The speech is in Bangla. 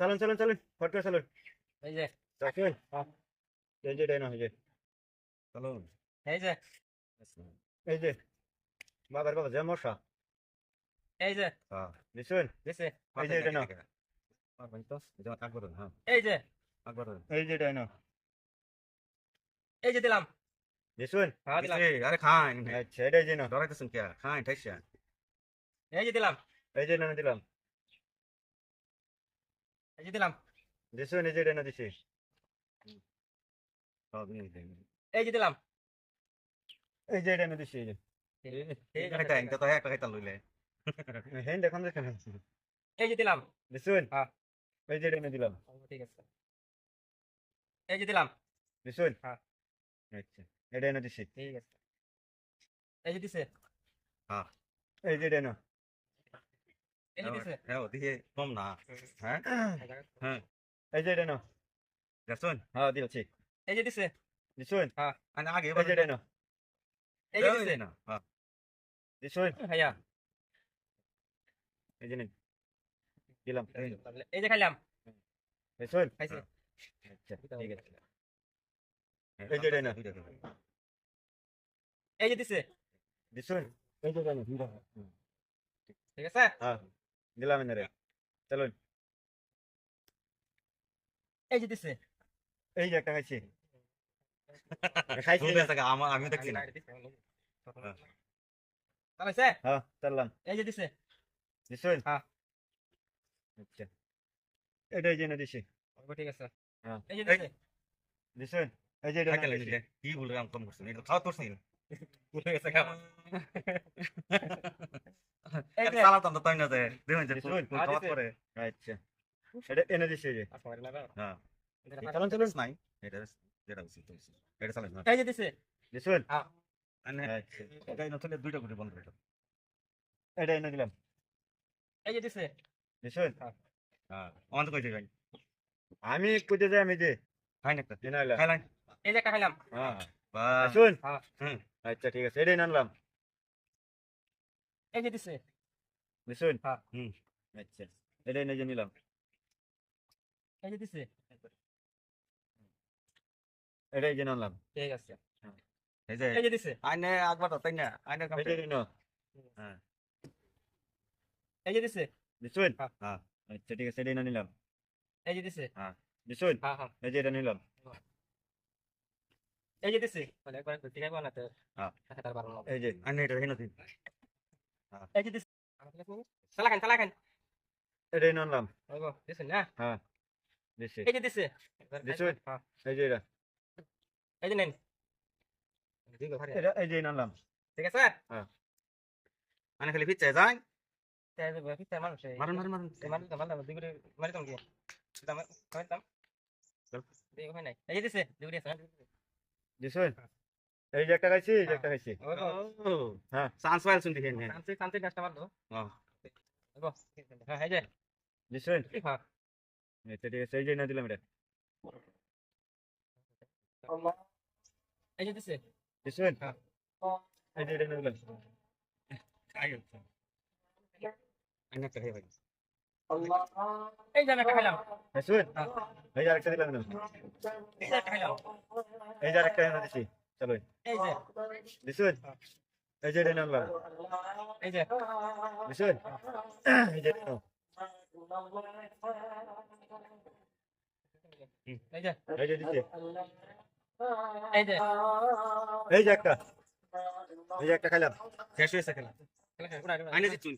চালুন চালুন চালুন ফট করে চালুন। এই যে। হ্যাঁ। এই যে ডাইনো এই যে চালুন। এই যে। এই যে। বাবার বাবা যে মশা। এই যে। হ্যাঁ। দিছুন? দিছে। এই যে ডাইনো এই যে এই যে। ডাইনো এই যে দিলাম। দিছুন? হ্যাঁ দিলাম। আরে খান আচ্ছা এটাই কে? খান ঠাইসা এই যে দিলাম। এই যে না দিলাম। এই যে দিলাম দিছুন এই যে ডাইনো দিছি এই যে দিলাম এই যে ডাইনো দিছি এই যে এই যে এটা এটা দিলাম দিছুন হ্যাঁ। এই যে ডাইনো দিলাম ঠিক আছে এই যে দিলাম দিছুন হ্যাঁ। আচ্ছা এই ডাইনো দিছি ঠিক আছে এই যে দিছে এই যে ডাইনো এই যে দিছে হ্যাঁ কম না। হ্যাঁ এই যে হ্যাঁ দিয়েছি এই যে দিছে। দিছুন আগে এই যে ডাইনো এই যে দিছে। না হ্যাঁ দিছুন এই যে দিলাম। এই যে। খাইলাম। দিছুন খাইছে। আচ্ছা ঠিক আছে। এই যে ডাইনো এই যে দিছে। দিছুন এই যে ডাইনো ঠিক আছে? হ্যাঁ দিলাম এনে চলুন। এই যে দিছে। এই যে একটা খাইছি। খাইছি আমি দেখছি না। চালাইছে হ্যাঁ। চললাম। এই যে দিছে। দিছুন? হ্যাঁ। আচ্ছা। এটাই জেনে দিছি। ঠিক আছে। হ্যাঁ। এই যে দিছে। দিছুন? এই যে এটা কি বলে আমি কম করছি এটা খাওয়া তোর ভুলে গেছে খাওয়া। সালাতাম তো তাই না যায় দেখুন যে দিছুন? খাওয়া করে আচ্ছা এটা এনে দিছি যে হ্যাঁ চলুন চলুন নাই এটা যেটা উচিত এটা চালাই না এই যে দিছে দিছুন আচ্ছা এটা নতুন দুইটা করে বন্ধ করে এটা এনে দিলাম এই যে দিছে দিছুন হ্যাঁ অন্ত কইতে যাই আমি যাই আমি যে খাই না একটা দিনাইলা খাইলাই এই যে খাইলাম হ্যাঁ বাহ দিছুন হ্যাঁ। আচ্ছা ঠিক আছে এটাই আনলাম এই যে দিছে দিছুন হ্যাঁ। হুম আচ্ছা এটাই এনে যে নিলাম এই যে দিছে এটাই জেনে আনলাম ঠিক আছে এই যে এই যে দিছে আইনে একবার তো তাই না আইনে কাম এই যে নিনো এই যে দিছে দিছুন হ্যাঁ। হ্যাঁ। আচ্ছা ঠিক আছে এটাই এনে নিলাম এই যে দিছে দিছুন হ্যাঁ হ্যাঁ এই যে এটা নিলাম এই যে দিছে বলে একবার ঘুরতে যাব না তো হ্যাঁ। তার পারব না এই যে আইনে এটা হেন দিন এই যে দিছে চালা খান চালা খান এটাই এনে আনলাম ওই গো দিছে না দিছি এই যে দিছে দিছে? হ্যাঁ এই যে এটা এই যে নেন এই যে এনে আনলাম ঠিক আছে আইনে খালি ফিচ্ছে যাই তাই যে ফিতার মানুষ এই মারুন মারুন মারুন এই মানুষ তো ভালো দিগো মারি তুমি দাম হয় নাই এই যে দিছে দিগো দিছে দিছুন এই যে একটা খাইছি এই যে একটা খাইছি হ্যাঁ। চান্স পাইল শুনতে হেন হেন শান্তি শান্তি গাছটা মারলো হ্যাঁ। গো হ্যাঁ এই যে। দিছুন হ্যাঁ। আচ্ছা ঠিক আছে এই যে এনে দিলাম এটা। এই যে দিছে। দিছুন হ্যাঁ। এই যে এটা এনে দিলাম। আইনে একটা খাই ভাই এই যে একটা খাইলাম। হ্যাঁ। এই যে আরেকটা দিলাম এই যে আরেকটা দিছি। চলো। এই যে। দিছুন এই যে এনে আনলাম এই যে। দিছুন এই যে এই যে। এই যে দিছি এই যে। এই যে একটা। এই যে একটা খাইলাম শেষ হয়েছে খেলা। খেলা খেলা আইনে দিচ্ছুন